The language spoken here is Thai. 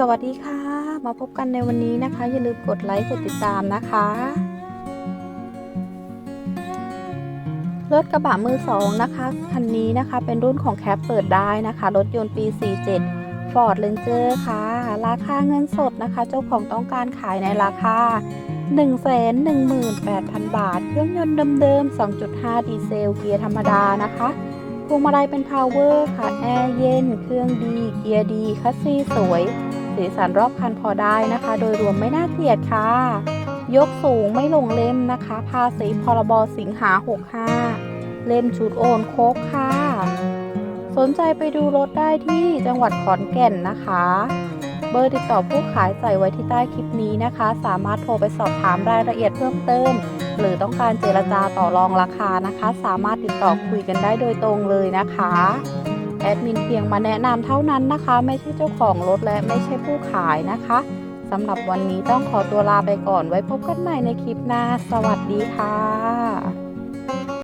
สวัสดีค่ะ มาพบกันในวันนี้นะคะ อย่าลืมกดไลค์กดติดตามนะคะรถกระบะมือสองนะคะคันนี้นะคะเป็นรุ่นของแคปเปิดได้นะคะ รถยนต์ปี 47 Ford Ranger ค่ะ ราคาเงินสดนะคะ เจ้าของต้องการขายในราคา 118,000 บาท เครื่องยนต์เดิมๆ 2.5 ดีเซล เกียร์ธรรมดานะคะพวงมาลัยเป็นพาวเวอร์ค่ะ แอร์เย็น เครื่องดี เกียร์ดีคัสซีสวย สีสันรอบคันพอได้นะคะ โดยรวมไม่น่าเกลียดค่ะ ยกสูงไม่ลงเล่มนะคะ ภาษีพรบสิงหา 65 เล่มชุดโอนโคกค่ะ สนใจไปดูรถได้ที่จังหวัดขอนแก่นนะคะ เบอร์ติดต่อผู้ขายใส่ไว้ที่ใต้คลิปนี้นะคะ สามารถโทรไปสอบถามรายละเอียดเพิ่มเติม หรือต้องการเจรจาต่อรองราคานะคะ สามารถติดต่อคุยกันได้โดยตรงเลยนะคะ แอดมินเพียงมาแนะนำเท่านั้นนะคะ ไม่ใช่เจ้าของรถและไม่ใช่ผู้ขายนะคะสำหรับวันนี้ต้องขอตัวลาไปก่อนไว้พบกันใหม่ในคลิปหน้า สวัสดีค่ะ